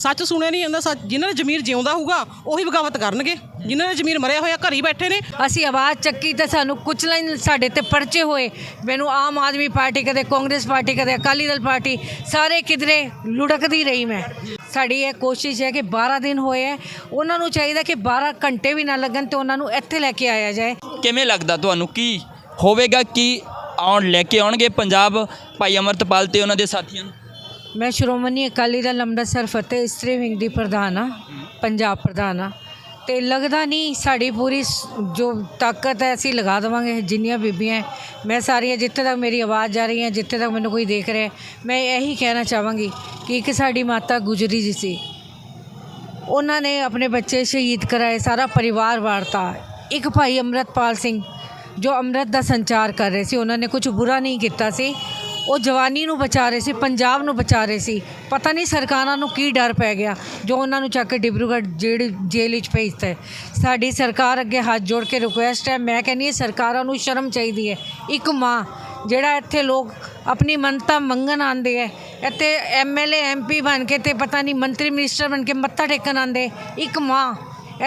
ਸੱਚ ਸੁਣਿਆ ਨਹੀਂ ਜਾਂਦਾ ਸੱਚ ਜਿਨ੍ਹਾਂ ਨੇ ਜ਼ਮੀਰ ਜਿਉਂਦਾ ਹੋਊਗਾ ਉਹੀ ਬਗਾਵਤ ਕਰਨਗੇ। ਜਿਨ੍ਹਾਂ ਨੇ ਜ਼ਮੀਰ ਮਰਿਆ ਹੋਇਆ ਘਰ ਹੀ ਬੈਠੇ ਨੇ। ਅਸੀਂ ਆਵਾਜ਼ ਚੱਕੀ ਤੇ ਸਾਨੂੰ ਕੁਚਲਣ ਸਾਡੇ ਤੇ ਪਰਚੇ ਹੋਏ। ਮੈਨੂੰ ਆਮ ਆਦਮੀ ਪਾਰਟੀ ਕਦੇ ਕਾਂਗਰਸ ਪਾਰਟੀ ਕਦੇ ਅਕਾਲੀ ਦਲ ਪਾਰਟੀ ਸਾਰੇ ਕਿਧਰੇ ਲੁੜਕਦੀ ਰਹੀ ਮੈਂ। ਸਾਡੀ ਇਹ ਕੋਸ਼ਿਸ਼ ਹੈ ਕਿ 12 ਦਿਨ ਹੋਏ ਹੈ। ਉਹਨਾਂ ਨੂੰ ਚਾਹੀਦਾ ਕਿ 12 ਘੰਟੇ ਵੀ ਨਾ ਲੱਗਣ ਤੇ ਉਹਨਾਂ ਨੂੰ ਇੱਥੇ ਲੈ ਕੇ ਆਇਆ ਜਾਏ। ਕਿਵੇਂ ਲੱਗਦਾ ਤੁਹਾਨੂੰ? ਕੀ ਹੋਵੇਗਾ? ਕੀ ਆਉਣ ਲੈ ਕੇ ਆਉਣਗੇ ਪੰਜਾਬ ਭਾਈ ਅਮਰਤਪਾਲ ਤੇ ਉਹਨਾਂ ਦੇ ਸਾਥੀਆਂ ਨੂੰ? ਮੈਂ ਸ਼੍ਰੋਮਣੀ ਅਕਾਲੀ ਦਲ ਅੰਮ੍ਰਿਤਸਰ ਫਤਿਹ ਇਸਤਰੀ ਵਿੰਗ ਦੀ ਪ੍ਰਧਾਨ ਹਾਂ, ਪੰਜਾਬ ਪ੍ਰਧਾਨ ਹਾਂ। ਤੇ ਲੱਗਦਾ ਨਹੀਂ ਸਾਡੀ ਪੂਰੀ ਸ- ਜੋ ਤਾਕਤ ਹੈ, ਅਸੀਂ ਲਗਾ ਦੇਵਾਂਗੇ ਜਿੰਨੀਆਂ ਬੀਬੀਆਂ ਮੈਂ ਸਾਰੀਆਂ ਜਿੱਥੇ ਤੱਕ ਮੇਰੀ ਆਵਾਜ਼ ਜਾ ਰਹੀ ਹੈ, ਜਿੱਥੇ ਤੱਕ ਮੈਨੂੰ ਕੋਈ ਦੇਖ ਰਿਹਾ ਮੈਂ ਇਹੀ ਕਹਿਣਾ ਚਾਹਾਂਗੀ ਕਿ ਇੱਕ ਸਾਡੀ ਮਾਤਾ ਗੁਜਰੀ ਜੀ ਸੀ। ਉਹਨਾਂ ਨੇ ਆਪਣੇ ਬੱਚੇ ਸ਼ਹੀਦ ਕਰਾਏ, ਸਾਰਾ ਪਰਿਵਾਰ ਵਾਰਤਾ। ਇੱਕ ਭਾਈ ਅੰਮ੍ਰਿਤਪਾਲ ਸਿੰਘ ਜੋ ਅੰਮ੍ਰਿਤ ਦਾ ਸੰਚਾਰ ਕਰ ਰਹੇ ਸੀ, ਉਹਨਾਂ ਨੇ ਕੁਝ ਬੁਰਾ ਨਹੀਂ ਕੀਤਾ ਸੀ। ਉਹ ਜਵਾਨੀ ਨੂੰ ਬਚਾ ਰਹੇ ਸੀ, ਪੰਜਾਬ ਨੂੰ ਬਚਾ ਰਹੇ ਸੀ। ਪਤਾ ਨਹੀਂ ਸਰਕਾਰਾਂ ਨੂੰ ਕੀ ਡਰ ਪੈ ਗਿਆ, ਜੋ ਉਹਨਾਂ ਨੂੰ ਚੱਕ ਕੇ ਡਿਬਰੂਗੜ੍ਹ ਜੇਲ੍ਹ ਜੇਲ੍ਹ ਵਿੱਚ ਭੇਜਤਾ ਸਾਡੀ ਸਰਕਾਰ ਅੱਗੇ ਹੱਥ ਜੋੜ ਕੇ ਰਿਕੁਐਸਟ ਹੈ, ਮੈਂ ਕਹਿੰਦੀ ਹਾਂ ਸਰਕਾਰਾਂ ਨੂੰ ਸ਼ਰਮ ਚਾਹੀਦੀ ਹੈ। ਇੱਕ ਮਾਂ, ਜਿਹੜਾ ਇੱਥੇ ਲੋਕ ਆਪਣੀ ਮੰਨਤਾ ਮੰਗਣ ਆਉਂਦੇ ਹੈ, ਇੱਥੇ ਐਮਐਲਏ ਐਮਪੀ ਬਣ ਕੇ ਤੇ ਪਤਾ ਨਹੀਂ ਮੰਤਰੀ ਮਿਨਿਸਟਰ ਬਣ ਕੇ ਮੱਥਾ ਟੇਕਣ ਆਉਂਦੇ, ਇੱਕ ਮਾਂ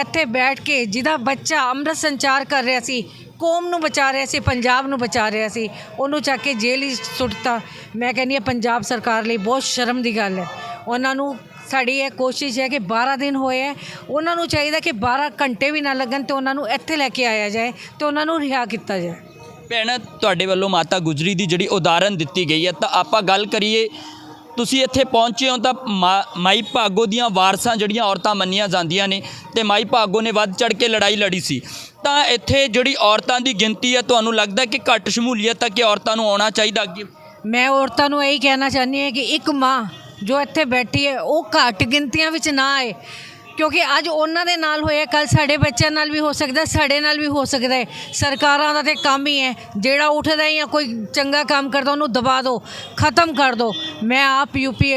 ਇੱਥੇ ਬੈਠ ਕੇ ਜਿਹਦਾ ਬੱਚਾ ਅੰਮ੍ਰਿਤ ਸੰਚਾਰ ਕਰ ਰਿਹਾ ਸੀ ਕੌਮ ਨੂੰ ਬਚਾ ਰਿਹਾ ਸੀ, ਪੰਜਾਬ ਨੂੰ ਬਚਾ ਰਿਹਾ ਸੀ, ਉਹਨੂੰ ਚੱਕ ਕੇ ਜੇਲ੍ਹ ਵਿੱਚ ਸੁੱਟਤਾ। ਮੈਂ ਕਹਿੰਦੀ ਹਾਂ, ਪੰਜਾਬ ਸਰਕਾਰ ਲਈ ਬਹੁਤ ਸ਼ਰਮ ਦੀ ਗੱਲ ਹੈ। ਉਹਨਾਂ ਨੂੰ ਸਾਡੀ ਇਹ ਕੋਸ਼ਿਸ਼ ਹੈ ਕਿ 12 ਦਿਨ ਹੋਏ ਹੈ। ਉਹਨਾਂ ਨੂੰ ਚਾਹੀਦਾ ਕਿ 12 ਘੰਟੇ ਵੀ ਨਾ ਲੱਗਣ ਤੇ ਉਹਨਾਂ ਨੂੰ ਇੱਥੇ ਲੈ ਕੇ ਆਇਆ ਜਾਏ ਤੇ ਉਹਨਾਂ ਨੂੰ ਰਿਹਾ ਕੀਤਾ ਜਾਏ। ਭੈਣ, ਤੁਹਾਡੇ ਵੱਲੋਂ ਮਾਤਾ ਗੁਜਰੀ ਦੀ ਜਿਹੜੀ ਉਦਾਹਰਨ ਦਿੱਤੀ ਗਈ ਹੈ, ਤਾਂ ਆਪਾਂ ਗੱਲ ਕਰੀਏ, ਤੁਸੀਂ ਇੱਥੇ ਪਹੁੰਚੇ ਹੋ ਤਾਂ ਮਾ- ਮਾਈ ਭਾਗੋ ਦੀਆਂ ਵਾਰਸਾਂ ਜਿਹੜੀਆਂ ਔਰਤਾਂ ਮੰਨੀਆਂ ਜਾਂਦੀਆਂ ਨੇ, ਤੇ ਮਾਈ ਭਾਗੋ ਨੇ ਵੱਧ ਚੜ ਕੇ ਲੜਾਈ ਲੜੀ ਸੀ। ਤਾਂ ਇੱਥੇ ਜਿਹੜੀ ਔਰਤਾਂ ਦੀ ਗਿਣਤੀ ਹੈ ਤੁਹਾਨੂੰ ਲੱਗਦਾ ਕਿ ਘੱਟ ਸ਼ਮੂਲੀਅਤ ਹੈ ਕਿ ਔਰਤਾਂ ਨੂੰ ਆਉਣਾ ਚਾਹੀਦਾ ਅੱਗੇ? ਮੈਂ ਔਰਤਾਂ ਨੂੰ ਇਹੀ ਕਹਿਣਾ ਚਾਹੁੰਦੀ ਹਾਂ ਕਿ ਇੱਕ ਮਾਂ ਜੋ ਇੱਥੇ ਬੈਠੀ ਹੈ, ਉਹ ਘੱਟ ਗਿਣਤੀਆਂ ਵਿੱਚ ਨਾ ਆਏ। ਕਿਉਂਕਿ ਅੱਜ ਉਹਨਾਂ ਦੇ ਨਾਲ ਹੋਇਆ ਕੱਲ ਸਾਡੇ ਬੱਚਿਆਂ ਨਾਲ ਵੀ ਹੋ ਸਕਦਾ, ਸਾਡੇ ਨਾਲ ਵੀ ਹੋ ਸਕਦਾ ਹੈ। ਸਰਕਾਰਾਂ ਦਾ ਤੇ ਕੰਮ ਹੀ ਹੈ, ਜਿਹੜਾ ਉੱਠਦਾ ਹੈ ਜਾਂ ਕੋਈ ਚੰਗਾ ਕੰਮ ਕਰਦਾ, ਉਹਨੂੰ ਦਬਾ ਦਿਓ, ਖਤਮ ਕਰ ਦਿਓ। ਮੈਂ ਆਪ ਯੂਪੀ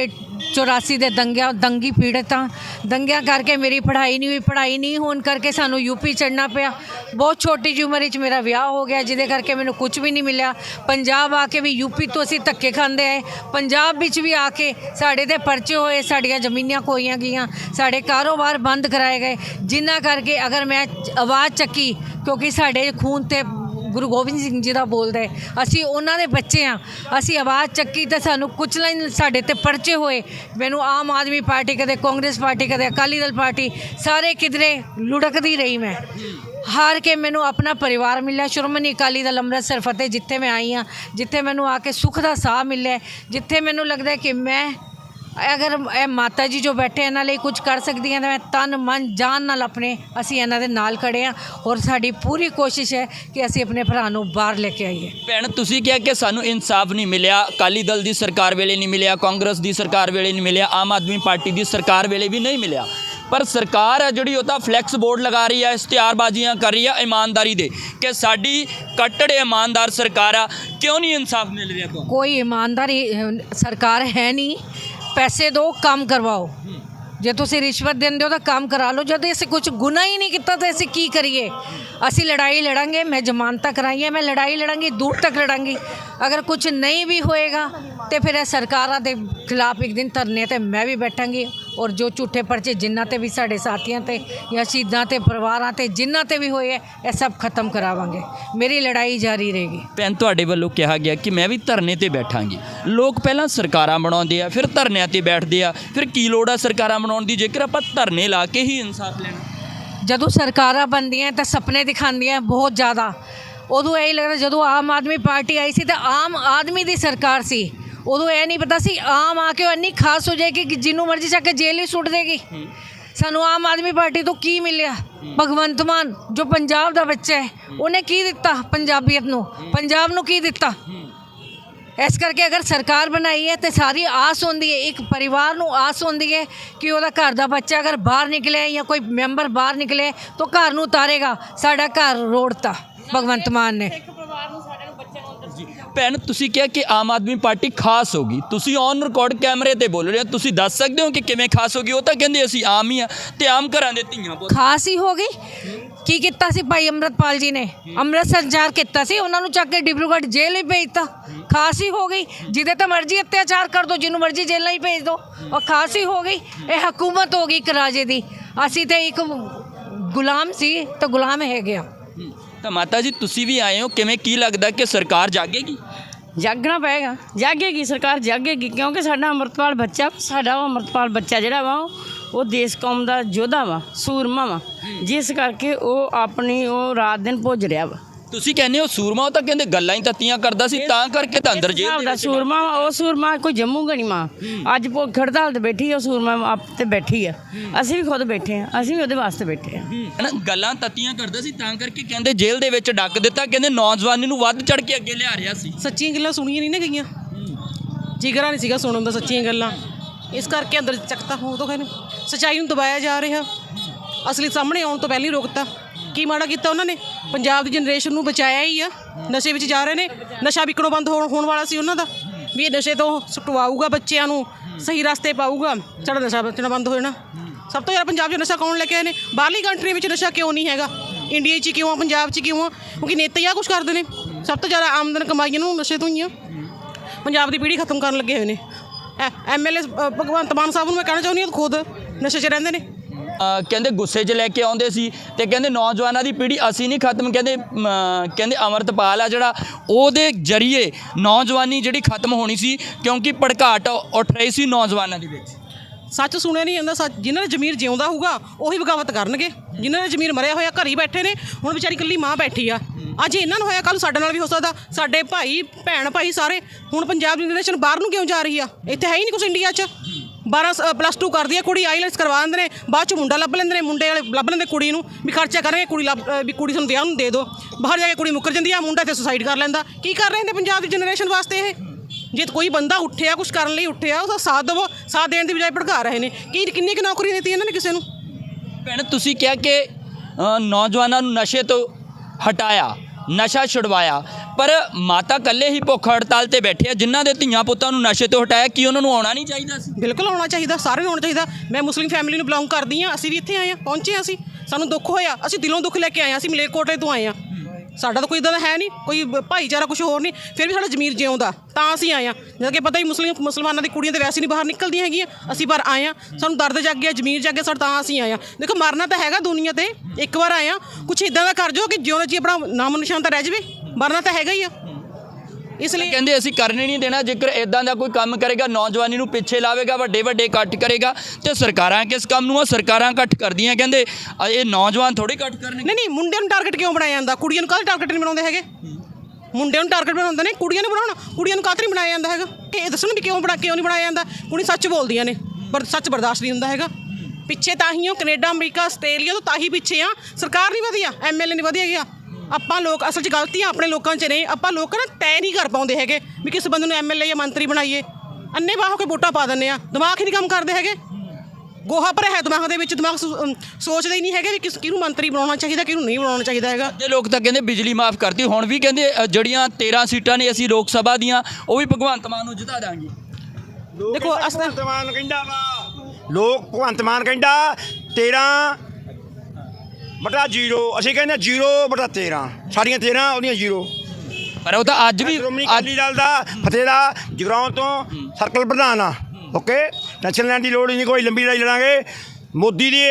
84 ਦੇ ਦੰਗਿਆਂ, ਦੰਗੀ ਪੀੜਤਾਂ ਦੰਗਿਆਂ ਕਰਕੇ ਮੇਰੀ ਪੜ੍ਹਾਈ ਨਹੀਂ ਹੋਈ, ਪੜ੍ਹਾਈ ਨਹੀਂ ਹੋਣ ਕਰਕੇ ਸਾਨੂੰ ਯੂਪੀ ਚੜਨਾ ਪਿਆ। ਬਹੁਤ ਛੋਟੀ ਜਿਹੀ ਉਮਰ ਵਿੱਚ ਮੇਰਾ ਵਿਆਹ ਹੋ ਗਿਆ, ਜਿਹਦੇ ਕਰਕੇ ਮੈਨੂੰ ਕੁਝ ਵੀ ਨਹੀਂ ਮਿਲਿਆ। ਪੰਜਾਬ ਆ ਕੇ ਵੀ ਯੂਪੀ ਤੋਂ ਅਸੀਂ ਧੱਕੇ ਖਾਂਦੇ ਆਏ। ਪੰਜਾਬ ਵਿੱਚ ਵੀ ਆ ਕੇ ਸਾਡੇ ਤੇ ਪਰਚੇ ਹੋਏ, ਸਾਡੀਆਂ ਜ਼ਮੀਨਾਂ ਖੋਈਆਂ ਗਈਆਂ, ਸਾਡੇ ਕਾਰੋਬਾਰ ਬੰਦ ਕਰਾਏ ਗਏ। ਜਿਨ੍ਹਾਂ ਕਰਕੇ ਅਗਰ ਮੈਂ ਆਵਾਜ਼ ਚੱਕੀ, ਕਿਉਂਕਿ ਸਾਡੇ ਖੂਨ ਤੇ ਗੁਰੂ ਗੋਬਿੰਦ ਸਿੰਘ ਜੀ ਦਾ ਬੋਲਦਾ ਹੈ, ਅਸੀਂ ਉਹਨਾਂ ਦੇ ਬੱਚੇ ਆ ਅਸੀਂ ਆਵਾਜ਼ ਚੱਕੀ ਤੇ ਸਾਨੂੰ ਕੁਚਲਣ ਸਾਡੇ ਤੇ ਪਰਚੇ ਹੋਏ। ਮੈਨੂੰ ਆਮ ਆਦਮੀ ਪਾਰਟੀ ਕਦੇ ਕਾਂਗਰਸ ਪਾਰਟੀ, ਕਦੇ ਅਕਾਲੀ ਦਲ ਪਾਰਟੀ, ਸਾਰੇ ਕਿਧਰੇ ਲੁੜਕਦੀ ਰਹੀ ਮੈਂ। ਹਾਰ ਕੇ ਮੈਨੂੰ ਆਪਣਾ ਪਰਿਵਾਰ ਮਿਲਿਆ, ਸ਼੍ਰੋਮਣੀ ਅਕਾਲੀ ਦਲ ਅੰਮ੍ਰਿਤਸਰ ਫਤਿਹ, ਜਿੱਥੇ ਮੈਂ ਆਈ ਹਾਂ, ਜਿੱਥੇ ਮੈਨੂੰ ਆ ਕੇ ਸੁੱਖ ਦਾ ਸਾਹ ਮਿਲਿਆ, ਜਿੱਥੇ ਮੈਨੂੰ ਲੱਗਦਾ ਕਿ ਮੈਂ ਅਗਰ ਇਹ ਮਾਤਾ ਜੀ ਜੋ ਬੈਠੇ ਇਹਨਾਂ ਲਈ ਕੁਝ ਕਰ ਸਕਦੀਆਂ ਤਾਂ ਮੈਂ ਤਨ ਮਨ ਜਾਨ ਨਾਲ ਆਪਣੇ ਅਸੀਂ ਇਹਨਾਂ ਦੇ ਨਾਲ ਖੜੇ ਹਾਂ ਔਰ ਸਾਡੀ ਪੂਰੀ ਕੋਸ਼ਿਸ਼ ਹੈ ਕਿ ਅਸੀਂ ਆਪਣੇ ਭਰਾ ਨੂੰ ਬਾਹਰ ਲੈ ਕੇ ਆਈਏ। ਭੈਣ ਤੁਸੀਂ ਕਿਹਾ ਕਿ ਸਾਨੂੰ ਇਨਸਾਫ ਨਹੀਂ ਮਿਲਿਆ ਅਕਾਲੀ ਦਲ ਦੀ ਸਰਕਾਰ ਵੇਲੇ ਨਹੀਂ ਮਿਲਿਆ ਕਾਂਗਰਸ ਦੀ ਸਰਕਾਰ ਵੇਲੇ ਨਹੀਂ ਮਿਲਿਆ ਆਮ ਆਦਮੀ ਪਾਰਟੀ ਦੀ ਸਰਕਾਰ ਵੇਲੇ ਵੀ ਨਹੀਂ ਮਿਲਿਆ। ਪਰ ਸਰਕਾਰ ਹੈ ਜਿਹੜੀ ਉਹ ਤਾਂ ਫਲੈਕਸ ਬੋਰਡ ਲਗਾ ਰਹੀ ਹੈ ਇਸ਼ਤਿਹਾਰਬਾਜ਼ੀਆਂ ਕਰ ਰਹੀ ਹੈ ਇਮਾਨਦਾਰੀ ਦੇ ਕਿ ਸਾਡੀ ਕੱਟੜ ਇਮਾਨਦਾਰ ਸਰਕਾਰ ਆ ਕਿਉਂ ਨਹੀਂ ਇਨਸਾਫ ਮਿਲ ਰਿਹਾ ਕੋਈ ਇਮਾਨਦਾਰੀ ਸਰਕਾਰ ਹੈ ਨਹੀਂ। ਪੈਸੇ ਦਿਓ ਕੰਮ ਕਰਵਾਓ। ਜੇ ਤੁਸੀਂ ਰਿਸ਼ਵਤ ਦਿੰਦੇ ਹੋ ਤਾਂ ਕੰਮ ਕਰਾ ਲਓ। ਜਦ ਅਸੀਂ ਕੁਝ ਗੁਨਾਹ ਹੀ ਨਹੀਂ ਕੀਤਾ ਤਾਂ ਅਸੀਂ ਕੀ ਕਰੀਏ? ਅਸੀਂ ਲੜਾਈ ਲੜਾਂਗੇ, ਮੈਂ ਜ਼ਮਾਨਤਾਂ ਕਰਾਈਆਂ, ਮੈਂ ਲੜਾਈ ਲੜਾਂਗੀ, ਦੂਰ ਤੱਕ ਲੜਾਂਗੀ। ਅਗਰ ਕੁਝ ਨਹੀਂ ਵੀ ਹੋਏਗਾ ਤੇ ਫਿਰ ਇਹ ਸਰਕਾਰਾਂ ਦੇ ਖਿਲਾਫ ਇੱਕ ਦਿਨ ਧਰਨੇ ਤੇ ਮੈਂ ਵੀ ਬੈਠਾਂਗੀ ਔਰ ਜੋ ਝੂਠੇ ਪਰਚੇ ਜਿਨ੍ਹਾਂ ਤੇ ਵੀ ਸਾਡੇ ਸਾਥੀਆਂ ਤੇ ਜਾਂ ਸ਼ਹੀਦਾਂ ਤੇ ਪਰਿਵਾਰਾਂ ਤੇ ਜਿਨ੍ਹਾਂ ਤੇ ਵੀ ਹੋਏ ਇਹ ਸਭ ਖਤਮ ਕਰਾਵਾਂਗੇ। ਮੇਰੀ ਲੜਾਈ ਜਾਰੀ ਰਹੇਗੀ। ਭੈਣ ਤੁਹਾਡੇ ਵੱਲੋਂ ਕਿਹਾ ਗਿਆ ਕਿ ਮੈਂ ਵੀ ਧਰਨੇ ਤੇ ਬੈਠਾਂਗੀ। ਲੋਕ ਪਹਿਲਾਂ ਸਰਕਾਰਾਂ ਬਣਾਉਂਦੇ ਆ ਫਿਰ ਧਰਨਿਆਂ ਤੇ ਬੈਠਦੇ ਆ ਫਿਰ ਕੀ ਲੋੜ ਆ ਸਰਕਾਰਾਂ ਬਣਾਉਣ ਦੀ? ਜੇਕਰ ਆਪਾਂ ਧਰਨੇ ਲਾ ਕੇ ਹੀ ਇਨਸਾਫ ਲੈਣਾ। ਜਦੋਂ ਸਰਕਾਰਾਂ ਬਣਦੀਆਂ ਤਾਂ ਸੁਪਨੇ ਦਿਖਾਉਂਦੀਆਂ ਬਹੁਤ ਜ਼ਿਆਦਾ। ਉਦੋਂ ਇਹ ਲੱਗਦਾ ਜਦੋਂ ਆਮ ਆਦਮੀ ਪਾਰਟੀ ਆਈ ਸੀ ਤਾਂ ਆਮ ਆਦਮੀ ਦੀ ਸਰਕਾਰ ਸੀ। ਉਦੋਂ ਇਹ ਨਹੀਂ ਪਤਾ ਸੀ ਆਮ ਆ ਕੇ ਉਹ ਇੰਨੀ ਖਾਸ ਹੋ ਜਾਏਗੀ ਕਿ ਜਿਹਨੂੰ ਮਰਜ਼ੀ ਚੱਕ ਕੇ ਜੇਲ੍ਹ ਹੀ ਸੁੱਟ ਦੇਗੀ। ਸਾਨੂੰ ਆਮ ਆਦਮੀ ਪਾਰਟੀ ਤੋਂ ਕੀ ਮਿਲਿਆ? ਭਗਵੰਤ ਮਾਨ ਜੋ ਪੰਜਾਬ ਦਾ ਬੱਚਾ ਹੈ ਉਹਨੇ ਕੀ ਦਿੱਤਾ ਪੰਜਾਬੀਅਤ ਨੂੰ? ਪੰਜਾਬ ਨੂੰ ਕੀ ਦਿੱਤਾ? ਇਸ ਕਰਕੇ ਅਗਰ ਸਰਕਾਰ ਬਣਾਈ ਹੈ ਤੇ ਸਾਰੀ ਆਸ ਹੁੰਦੀ ਹੈ ਇੱਕ ਪਰਿਵਾਰ ਨੂੰ ਆਸ ਹੁੰਦੀ ਹੈ ਕਿ ਉਹਦਾ ਘਰ ਦਾ ਬੱਚਾ ਅਗਰ ਬਾਹਰ ਨਿਕਲੇ ਜਾਂ ਕੋਈ ਮੈਂਬਰ ਬਾਹਰ ਨਿਕਲੇ ਤਾਂ ਘਰ ਨੂੰ ਉਤਾਰੇਗਾ। ਸਾਡਾ ਘਰ ਰੋੜਤਾ। ਭਗਵੰਤ ਮਾਨ ਨੇ। ਭੈਣ ਤੁਸੀਂ ਕਿਹਾ ਕਿ ਆਮ ਆਦਮੀ ਪਾਰਟੀ ਖਾਸ ਹੋਗੀ ਤੁਸੀਂ ਔਨ ਰਿਕਾਰਡ ਕੈਮਰੇ ਤੇ ਬੋਲ ਰਹੇ ਹੋ। ਤੁਸੀਂ ਦੱਸ ਸਕਦੇ ਹੋ ਕਿ ਕਿਵੇਂ ਖਾਸ ਹੋਗੀ ਉਹ ਤਾਂ ਕਹਿੰਦੇ ਅਸੀਂ ਆਮ ਹੀ ਆ ਤੇ ਆਮ ਘਰਾਂ ਦੇ ਧੀਆਂ ਪੁੱਤ। ਖਾਸ ਹੀ ਹੋ ਗਈ? ਕੀ ਕੀਤਾ ਸੀ ਭਾਈ ਅੰਮ੍ਰਿਤਪਾਲ ਜੀ ਨੇ? ਅੰਮ੍ਰਿਤ ਸੰਚਾਰ ਕੀਤਾ ਸੀ। ਉਹਨਾਂ ਨੂੰ ਚੱਕ ਕੇ ਡਿਬਰੂਗੜ੍ਹ ਜੇਲ੍ਹ ਹੀ ਭੇਜਤਾ ਖਾਸੀ ਹੋ ਗਈ। ਜਿਹਦੇ ਤੇ ਮਰਜ਼ੀ ਅਤਿਆਚਾਰ ਕਰ ਦੋ ਜਿਹਨੂੰ ਮਰਜ਼ੀ ਜੇਲ੍ਹਾਂ ਹੀ ਭੇਜ ਦੋ। ਉਹ ਖਾਸੀ ਹੋ ਗਈ। ਇਹ ਹਕੂਮਤ ਹੋ ਗਈ ਇੱਕ ਰਾਜੇ ਦੀ। ਅਸੀਂ ਤੇ ਇੱਕ ਗੁਲਾਮ ਸੀ ਤਾਂ ਗੁਲਾਮ ਹੈਗੇ ਆ। ਤਾਂ ਮਾਤਾ ਜੀ, ਤੁਸੀਂ ਵੀ ਆਏ ਹੋ। ਕਿਵੇਂ, ਕੀ ਲੱਗਦਾ ਕਿ ਸਰਕਾਰ ਜਾਗੇਗੀ? ਜਾਗਣਾ ਪਏਗਾ। ਜਾਗੇਗੀ, ਸਰਕਾਰ ਜਾਗੇਗੀ, ਕਿਉਂਕਿ ਸਾਡਾ ਅੰਮ੍ਰਿਤਪਾਲ ਬੱਚਾ ਸਾਡਾ ਉਹ ਅੰਮ੍ਰਿਤਪਾਲ ਬੱਚਾ ਜਿਹੜਾ ਵਾ, ਉਹ ਦੇਸ਼ ਕੌਮ ਦਾ ਯੋਧਾ ਵਾ, ਸੂਰਮਾ ਵਾ। ਜਿਸ ਕਰਕੇ ਉਹ ਆਪਣੀ ਉਹ ਰਾਤ ਦਿਨ ਭੁੱਜ ਰਿਹਾ ਵਾ। ਤੁਸੀਂ ਕਹਿੰਦੇ ਹੋ ਸੂਰਮਾ ਉਹ ਤਾਂ ਕਹਿੰਦੇ ਗੱਲਾਂ ਹੀ ਤੱਤੀਆਂ ਕਰਦਾ ਸੀ ਤਾਂ ਕਰਕੇ ਤਾਂ ਅੰਦਰ ਜੇਲ੍ਹ ਦੇ ਦਾ ਵਿੱਚ ਸੂਰਮਾ ਵਾ ਉਹ ਸੂਰਮਾ ਕੋਈ ਜੰਮੂ ਗਣੀ ਮਾਂ। ਅੱਜ ਭੁੱਖ ਹੜਤਾਲ ਤੇ ਬੈਠੀ ਆ ਉਹ ਸੂਰਮਾ ਆਪ ਤੇ ਬੈਠੀ ਆ। ਅਸੀਂ ਵੀ ਖੁਦ ਬੈਠੇ ਆ ਅਸੀਂ ਵੀ ਉਹਦੇ ਵਾਸਤੇ ਬੈਠੇ ਆ। ਹਨਾ, ਗੱਲਾਂ ਤੱਤੀਆਂ ਕਰਦਾ ਸੀ ਤਾਂ ਕਰਕੇ ਕਹਿੰਦੇ ਜੇਲ੍ਹ ਦੇ ਵਿੱਚ ਡੱਕ ਦਿੱਤਾ ਕਹਿੰਦੇ ਨੌਜਵਾਨੀ ਨੂੰ ਵੱਧ ਚੜ ਕੇ ਅੱਗੇ ਲਿਆ ਰਿਹਾ ਸੀ। ਸੱਚੀਆਂ ਗੱਲਾਂ ਸੁਣੀਆਂ ਨਹੀਂ ਨਾ ਗਈਆਂ। ਜਿਗਰਾ ਨਹੀਂ ਸੀਗਾ ਸੁਣਨ ਦਾ ਸੱਚੀਆਂ ਗੱਲਾਂ। ਇਸ ਕਰਕੇ ਅੰਦਰ ਚੱਕਤਾ ਹੋ ਤੋਂ ਕਹਿੰਦੇ। ਸਚਾਈ ਨੂੰ ਦਬਾਇਆ ਜਾ ਰਿਹਾ। ਅਸਲੀ ਸਾਹਮਣੇ ਆਉਣ ਤੋਂ ਪਹਿਲਾਂ ਹੀ ਰੋਕਤਾ। ਕੀ ਮਾੜਾ ਕੀਤਾ ਉਹਨਾਂ ਨੇ? ਪੰਜਾਬ ਦੀ ਜਨਰੇਸ਼ਨ ਨੂੰ ਬਚਾਇਆ ਹੀ ਆ। ਨਸ਼ੇ ਵਿੱਚ ਜਾ ਰਹੇ ਨੇ। ਨਸ਼ਾ ਵਿਕਣੋਂ ਬੰਦ ਹੋਣ ਹੋਣ ਵਾਲਾ ਸੀ ਉਹਨਾਂ ਦਾ। ਵੀ ਇਹ ਨਸ਼ੇ ਤੋਂ ਛੁਟਵਾਊਗਾ ਬੱਚਿਆਂ ਨੂੰ, ਸਹੀ ਰਸਤੇ ਪਾਊਗਾ। ਸਾਡਾ ਨਸ਼ਾ ਬਚਣਾ ਬੰਦ ਹੋ ਜਾਣਾ। ਸਭ ਤੋਂ ਜ਼ਿਆਦਾ ਪੰਜਾਬ 'ਚ ਨਸ਼ਾ ਕੌਣ ਲੈ ਕੇ ਆਏ ਨੇ? ਬਾਹਰਲੀ ਕੰਟਰੀ ਵਿੱਚ ਨਸ਼ਾ ਕਿਉਂ ਨਹੀਂ ਹੈਗਾ? ਇੰਡੀਆ 'ਚ ਕਿਉਂ ਆ? ਪੰਜਾਬ 'ਚ ਕਿਉਂ ਆ? ਕਿਉਂਕਿ ਨੇਤਾ ਹੀ ਆ ਕੁਝ ਕਰਦੇ ਨੇ। ਸਭ ਤੋਂ ਜ਼ਿਆਦਾ ਆਮਦਨ ਕਮਾਈਆਂ ਨੂੰ ਨਸ਼ੇ ਤੋਂ ਹੀ ਆ। ਪੰਜਾਬ ਦੀ ਪੀੜ੍ਹੀ ਖਤਮ ਕਰਨ ਲੱਗੇ ਹੋਏ ਨੇ। ਐਮਐਲਏ ਭਗਵੰਤ ਮਾਨ ਸਾਹਿਬ ਨੂੰ ਮੈਂ ਕਹਿਣਾ ਚਾਹੁੰਦੀ ਹਾਂ ਖੁਦ ਨਸ਼ੇ 'ਚ ਰਹਿੰਦੇ ਨੇ। ਕਹਿੰਦੇ ਗੁੱਸੇ 'ਚ ਲੈ ਕੇ ਆਉਂਦੇ ਸੀ ਤੇ ਕਹਿੰਦੇ ਨੌਜਵਾਨਾਂ ਦੀ ਪੀੜ੍ਹੀ ਅਸੀਂ ਨਹੀਂ ਖਤਮ ਕਹਿੰਦੇ ਅਮ, ਕਹਿੰਦੇ ਅਮਰਤਪਾਲ ਆ ਜਿਹੜਾ ਉਹਦੇ ਜਰੀਏ ਨੌਜਵਾਨੀ ਜਿਹੜੀ ਖਤਮ ਹੋਣੀ ਸੀ ਕਿਉਂਕਿ ਭੜਕਾਟ ਉੱਠ ਰਹੀ ਸੀ ਨੌਜਵਾਨਾਂ ਦੇ ਵਿੱਚ। ਸੱਚ ਸੁਣਿਆ ਨਹੀਂ ਜਾਂਦਾ ਸੱਚ ਜਿਨ੍ਹਾਂ ਦਾ ਜ਼ਮੀਰ ਜਿਉਂਦਾ ਹੋਊਗਾ ਉਹੀ ਬਗਾਵਤ ਕਰਨਗੇ। ਜਿਨ੍ਹਾਂ ਦਾ ਜ਼ਮੀਰ ਮਰਿਆ ਹੋਇਆ ਘਰ ਹੀ ਬੈਠੇ ਨੇ ਹੁਣ ਵਿਚਾਰੀ ਇਕੱਲੀ ਮਾਂ ਬੈਠੀ ਆ। ਅੱਜ ਇਹਨਾਂ ਨੂੰ ਹੋਇਆ ਕੱਲ ਸਾਡੇ ਨਾਲ ਵੀ ਹੋ ਸਕਦਾ ਸਾਡੇ ਭਾਈ ਭੈਣ ਭਾਈ ਸਾਰੇ ਹੁਣ ਪੰਜਾਬ ਦੀ ਜਨਰੇਸ਼ਨ ਬਾਹਰ ਨੂੰ ਕਿਉਂ ਜਾ ਰਹੀ ਆ? ਇੱਥੇ ਹੈ ਹੀ ਨਹੀਂ ਕੁਝ ਇੰਡੀਆ 'ਚ। 12 ਪਲੱਸ 2 ਕਰਦੀ ਹੈ ਕੁੜੀ ਆਈਲੈਟਸ ਕਰਵਾ ਦਿੰਦੇ ਨੇ, ਬਾਅਦ ਚ ਮੁੰਡਾ ਲੱਭ ਲੈਂਦੇ ਨੇ, ਮੁੰਡੇ ਵਾਲੇ ਲੱਭ ਲੈਂਦੇ ਕੁੜੀ ਨੂੰ, ਵੀ ਖਰਚਾ ਕਰਾਂਗੇ ਕੁੜੀ ਲੱਭ ਵੀ ਕੁੜੀ ਤੁਹਾਨੂੰ ਵਿਆਹ ਨੂੰ ਦੇ ਦਿਓ ਬਾਹਰ ਜਾ ਕੇ ਕੁੜੀ ਮੁੱਕਰ ਜਾਂਦੀ ਆ, ਮੁੰਡਾ ਤੇ ਸੁਸਾਈਡ ਕਰ ਲੈਂਦਾ। ਕੀ ਕਰ ਰਹੇ ਨੇ ਪੰਜਾਬ ਦੀ ਜਨਰੇਸ਼ਨ ਵਾਸਤੇ ਇਹ? ਜੇ ਕੋਈ ਬੰਦਾ ਉੱਠਿਆ ਕੁਝ ਕਰਨ ਲਈ ਉੱਠਿਆ, ਉਹਦਾ ਸਾਥ ਦੇਵੋ, ਸਾਥ ਦੇਣ ਦੀ ਬਜਾਏ ਭੜਕਾ ਰਹੇ ਨੇ। ਕੀ, ਕਿੰਨੀ ਕੁ ਨੌਕਰੀ ਦਿੱਤੀ ਇਹਨਾਂ ਨੇ ਕਿਸੇ ਨੂੰ? ਭੈਣ, ਤੁਸੀਂ ਕਿਹਾ ਕਿ ਨੌਜਵਾਨਾਂ ਨੂੰ ਨਸ਼ੇ ਤੋਂ ਹਟਾਇਆ, ਨਸ਼ਾ ਛੁਡਵਾਇਆ। ਪਰ ਮਾਤਾ ਕੱਲੇ ਹੀ ਭੁੱਖ ਹੜਤਾਲ ਤੇ ਬੈਠੇ ਆ, ਜਿਨ੍ਹਾਂ ਦੇ ਧੀਆਂ ਪੁੱਤਾਂ ਨੂੰ ਨਸ਼ੇ ਤੋਂ ਹਟਾਇਆ ਕੀ ਉਹਨਾਂ ਨੂੰ ਆਉਣਾ ਨਹੀਂ ਚਾਹੀਦਾ ਸੀ? ਬਿਲਕੁਲ ਆਉਣਾ ਚਾਹੀਦਾ ਸਾਰਿਆਂ ਨੂੰ ਆਉਣਾ ਚਾਹੀਦਾ। ਮੈਂ ਮੁਸਲਿਮ ਫੈਮਿਲੀ ਨੂੰ ਬਿਲੋਂਗ ਕਰਦੀ ਆ ਅਸੀਂ ਵੀ ਇੱਥੇ ਆਏ ਆ ਪਹੁੰਚੇ ਹਾਂ ਅਸੀਂ। ਸਾਨੂੰ ਦੁੱਖ ਹੋਇਆ, ਅਸੀਂ ਦਿਲੋਂ ਦੁੱਖ ਲੈ ਕੇ ਆਏ ਹਾਂ, ਅਸੀਂ ਮਲੇਕੋਟਲੇ ਤੋਂ ਆਏ ਆ ਸਾਡਾ ਤਾਂ ਕੋਈ ਇਦਾਂ ਦਾ ਹੈ ਨਹੀਂ, ਕੋਈ ਭਾਈਚਾਰਾ ਕੁਝ ਹੋਰ ਨਹੀਂ, ਫਿਰ ਵੀ ਸਾਡਾ ਜ਼ਮੀਰ ਜਿਉਂਦਾ, ਤਾਂ ਅਸੀਂ ਆਏ ਆ ਜਦ ਕਿ ਪਤਾ ਹੀ ਮੁਸਲਿਮ, ਮੁਸਲਮਾਨਾਂ ਦੀ ਕੁੜੀਆਂ ਤੇ ਵੈਸੇ ਨਹੀਂ ਬਾਹਰ ਨਿਕਲਦੀਆਂ ਹੈਗੀਆਂ, ਅਸੀਂ ਪਰ ਆਏ ਆ ਸਾਨੂੰ ਦਰਦ ਜਾਗ ਗਿਆ, ਜ਼ਮੀਰ ਜਾਗ ਗਿਆ, ਸਾਡਾ ਤਾਂ ਅਸੀਂ ਆਏ ਆ ਦੇਖੋ, ਮਰਨਾ ਤਾਂ ਹੈਗਾ ਦੁਨੀਆ ਤੇ, ਇੱਕ ਵਾਰ ਆਏ ਆ ਕੁਝ ਇਦਾਂ ਦਾ ਕਰ ਜੋ ਕਿ ਜਿਉਂ ਜੀ ਆਪਣਾ ਨਾਮ ਨਿਸ਼ਾਨ ਤਾਂ ਰਹਿ ਜਾਵੇ। ਮਰਨਾ ਤਾਂ ਹੈਗਾ ਹੀ ਆ। ਇਸ ਲਈ ਕਹਿੰਦੇ ਅਸੀਂ ਕਰਨੇ ਨਹੀਂ ਦੇਣਾ ਜੇਕਰ ਇਦਾਂ ਦਾ ਕੋਈ ਕੰਮ ਕਰੇਗਾ ਨੌਜਵਾਨੀ ਨੂੰ ਪਿੱਛੇ ਲਾਵੇਗਾ ਵੱਡੇ ਵੱਡੇ ਇਕੱਠ ਕਰੇਗਾ ਤੇ ਸਰਕਾਰਾਂ ਕਿਸ ਕੰਮ ਨੂੰ ਆ? ਸਰਕਾਰਾਂ ਇਕੱਠ ਕਰਦੀਆਂ ਕਹਿੰਦੇ ਅ, ਇਹ ਨੌਜਵਾਨ ਥੋੜੀ ਇਕੱਠ ਕਰਨਗੇ। ਨਹੀਂ ਨਹੀਂ ਮੁੰਡਿਆਂ ਨੂੰ ਟਾਰਗੇਟ ਕਿਉਂ ਬਣਾਇਆ ਜਾਂਦਾ? ਕੁੜੀਆਂ ਨੂੰ ਕਾਹਦੇ ਟਾਰਗੇਟ ਨਹੀਂ ਬਣਾਉਂਦੇ ਹੈਗੇ? ਮੁੰਡਿਆਂ ਨੂੰ ਟਾਰਗੇਟ ਬਣਾਉਂਦੇ ਨੇ ਕੁੜੀਆਂ ਨੂੰ ਬਣਾਉਣਾ ਕੁੜੀਆਂ ਨੂੰ ਕਾਹਤੇ ਨਹੀਂ ਬਣਾਇਆ ਜਾਂਦਾ ਹੈਗਾ? ਇਹ ਦੱਸਣ ਵੀ ਕਿਉਂ ਬਣਾ ਕਿਉਂ ਨਹੀਂ ਬਣਾਇਆ ਜਾਂਦਾ? ਕੁੜੀ ਸੱਚ ਬੋਲਦੀਆਂ ਨੇ ਪਰ ਸੱਚ ਬਰਦਾਸ਼ਤ ਨਹੀਂ ਹੁੰਦਾ ਹੈਗਾ। ਪਿੱਛੇ ਤਾਂ ਹੀ ਹੋ ਕੈਨੇਡਾ ਅਮਰੀਕਾ ਆਸਟ੍ਰੇਲੀਆ ਤੋਂ ਤਾਂ ਹੀ ਪਿੱਛੇ ਆ। ਸਰਕਾਰ ਨਹੀਂ ਵਧੀਆ ਐਮਐਲਏ ਨਹੀਂ ਵਧੀਆ ਗਿਆ। ਆਪਾਂ ਲੋਕ ਅਸਲ 'ਚ ਗਲਤੀਆਂ ਆਪਣੇ ਲੋਕਾਂ 'ਚ ਨੇ ਆਪਾਂ ਲੋਕ ਨਾ ਤੈਅ ਨਹੀਂ ਕਰ ਪਾਉਂਦੇ ਹੈਗੇ ਵੀ ਕਿਸ ਬੰਦੇ ਨੂੰ ਐਮਐਲਏ ਜਾਂ ਮੰਤਰੀ ਬਣਾਈਏ। ਅੰਨੇ ਬਾਹ ਹੋ ਕੇ ਵੋਟਾਂ ਪਾ ਦਿੰਦੇ ਆ ਦਿਮਾਗ ਹੀ ਨਹੀਂ ਕੰਮ ਕਰਦੇ ਹੈਗੇ। ਗੋਹਾ ਭਰਿਆ ਹੈ ਦਿਮਾਗ ਦੇ ਵਿੱਚ ਦਿਮਾਗ ਸੋਚਦੇ ਹੀ ਨਹੀਂ ਹੈਗੇ ਵੀ ਕਿਸ ਕਿਹਨੂੰ ਮੰਤਰੀ ਬਣਾਉਣਾ ਚਾਹੀਦਾ ਕਿਹਨੂੰ ਨਹੀਂ ਬਣਾਉਣਾ ਚਾਹੀਦਾ ਹੈਗਾ। ਅੱਧੇ ਲੋਕ ਤਾਂ ਕਹਿੰਦੇ ਬਿਜਲੀ ਮਾਫ ਕਰਤੀ ਹੁਣ ਵੀ ਕਹਿੰਦੇ ਅ, ਜਿਹੜੀਆਂ 13 ਸੀਟਾਂ ਨੇ ਅਸੀਂ ਲੋਕ ਸਭਾ ਦੀਆਂ ਉਹ ਵੀ ਭਗਵੰਤ ਮਾਨ ਨੂੰ ਜਿਤਾ ਦਾਂਗੇ। ਦੇਖੋ ਅਸ ਤਾਂ ਭਗਵੰਤ ਮਾਨ ਕਹਿੰਦਾ ਵਾ। ਲੋਕ ਭਗਵੰਤ ਮਾਨ ਕਹਿੰਦਾ 13 ਬਟਾ 0 ਅਸੀਂ ਕਹਿੰਦੇ 0 ਬਟਾ 13 ਸਾਡੀਆਂ 13 ਉਹਦੀਆਂ 0 ਪਰ ਉਹ ਤਾਂ ਅੱਜ ਵੀ ਸ਼੍ਰੋਮਣੀ ਅਕਾਲੀ ਦਲ ਦਾ ਫਤਿਹਦਾ ਜਗਰਾਉਂ ਤੋਂ ਸਰਕਲ ਪ੍ਰਧਾਨ ਆ ਓਕੇ ਟੈਨਸ਼ਨ ਲੈਣ ਦੀ ਲੋੜ ਨਹੀਂ ਕੋਈ ਲੰਬੀ ਲੜਾਈ ਲੜਾਂਗੇ। ਮੋਦੀ ਦੀ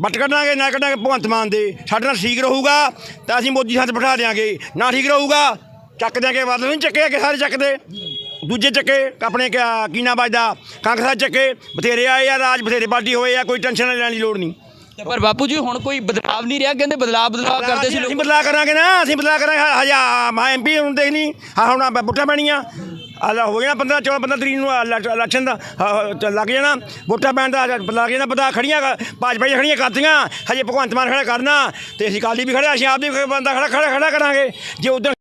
ਵੱਟ ਕੱਢਾਂਗੇ ਨਾ ਕੱਢਾਂਗੇ ਭਗਵੰਤ ਮਾਨ ਦੇ। ਸਾਡੇ ਨਾਲ ਠੀਕ ਰਹੂਗਾ ਤਾਂ ਅਸੀਂ ਮੋਦੀ ਸਾਥ ਬਿਠਾ ਦਿਆਂਗੇ। ਨਾ ਠੀਕ ਰਹੂਗਾ ਚੱਕ ਦਿਆਂਗੇ ਵੱਲ ਨਹੀਂ ਚੱਕੇ ਕਿ ਸਾਰੇ ਚੱਕਦੇ। ਦੂਜੇ ਚੱਕੇ ਆਪਣੇ ਕੀ ਨਾ ਵੱਜਦਾ ਕਾਂਗਰਸ ਚੱਕੇ ਬਥੇਰੇ ਆਏ ਆ ਰਾਜ ਬਥੇਰੇ ਪਾਰਟੀ ਹੋਏ ਆ ਕੋਈ ਟੈਨਸ਼ਨ ਲੈਣ ਦੀ ਲੋੜ ਨਹੀਂ। ਤੇ ਪਰ ਬਾਪੂ ਜੀ ਹੁਣ ਕੋਈ ਬਦਲਾਵ ਨਹੀਂ ਰਿਹਾ? ਕਹਿੰਦੇ ਬਦਲਾਵ ਬਦਲਾਵ ਕਰਦੇ ਸੀ ਅਸੀਂ ਲੋਕ ਬਦਲਾ ਕਰਾਂਗੇ ਨਾ ਅਸੀਂ ਬਦਲਾ ਕਰਾਂਗੇ। ਹਜਾ ਮੈਂ ਐਮਪੀ ਹੁਣ ਦੇਖ ਨਹੀਂ ਹਾਂ ਹੁਣ ਆਹ ਵੋਟਾਂ ਪੈਣੀਆਂ। ਆਲਾ ਹੋ ਗਿਆ 15 14 15 ਤਰੀਕ ਨੂੰ ਇਲੈਕਸ਼ਨ ਦਾ। ਲੱਗ ਜਾਣਾ। ਵੋਟਾਂ ਪੈਣ ਦਾ ਲੱਗ ਜਾਣਾ ਪਤਾ ਖੜੀਆਂ ਭਾਜਪਾ ਦੀਆਂ ਖੜੀਆਂ ਕਰਤੀਆਂ ਹਜੇ ਭਗਵੰਤ ਮਾਨ ਖੜਾ ਕਰਨਾ। ਤੇ ਅਸੀਂ ਕਾਲੀ ਵੀ ਖੜਿਆ ਅਸੀਂ ਆਪ ਵੀ ਬੰਦਾ ਖੜਾ ਖੜਾ ਖੜਾ ਕਰਾਂਗੇ। ਜੇ ਉਧਰ